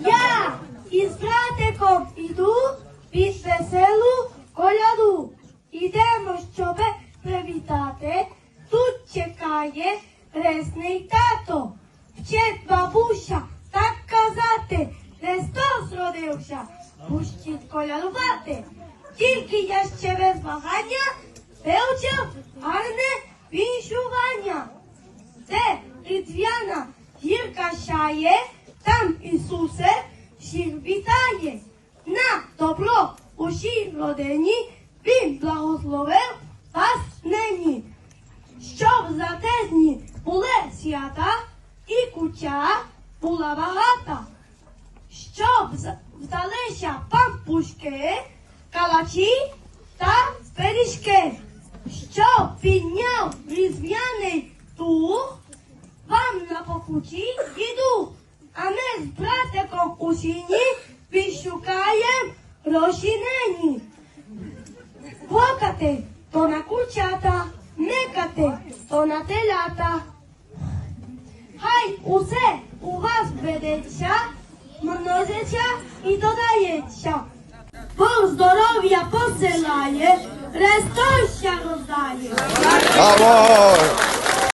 Я із братиком іду під веселу коляду. Ідемо, щоб привітати. Тут чекає хресний тато. Вчить бабуся так казати. Христос родився, пустіть колядувати. Тільки я ще без вагання вивчив гарне віншування. Де різдвяна гірка сяє, там Ісусе всіх вітає. На добро усій родині Він благословив вас нині. Щоб затезні були свята і куча була багата. Щоб вдалися пампушки, калачі та пиріжки. Щоб підняв різдвяний покуті іду, а ми з братиком у сіні відшукаєм розчинені. Плакати то на курчата, никати то на телята. Хай усе у вас ведеться, множиться і додається. Бог здоров'я посилає, Христос ще роздає.